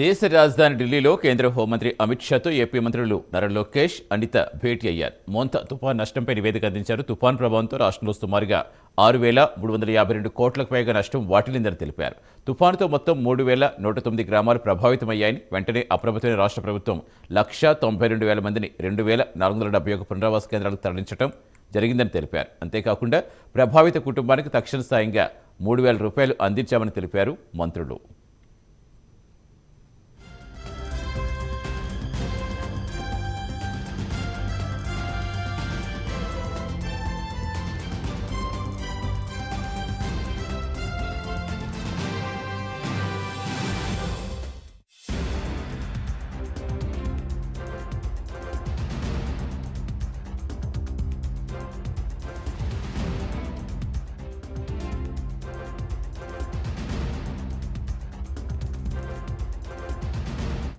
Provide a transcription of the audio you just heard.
దేశ రాజధాని ఢిల్లీలో కేంద్ర హోంమంత్రి అమిత్ షాతో ఏపీ మంత్రులు నర లోకేష్ అనిత భేటీ అయ్యారు. మోంత తుఫాన్ నష్టంపై నివేదిక అందించారు. తుఫాన్ ప్రభావంతో రాష్ట్రంలో సుమారుగా ఆరు వేల మూడు వందల యాభై రెండు కోట్లకు పైగా నష్టం వాటిల్లిందని తెలిపారు. తుఫానుతో మొత్తం మూడు వేల నూట తొమ్మిది గ్రామాలు ప్రభావితమయ్యాయని వెంటనే అప్రమత్తమైన రాష్ట్ర ప్రభుత్వం లక్ష తొంభై రెండు వేల మందిని రెండు వేల నాలుగు వందల డెబ్బై ఒక పునరావాస కేంద్రాలకు తరలించడం జరిగిందని తెలిపారు. అంతేకాకుండా ప్రభావిత కుటుంబానికి తక్షణ స్థాయిగా మూడు వేల రూపాయలు అందించామని తెలిపారు మంత్రులు.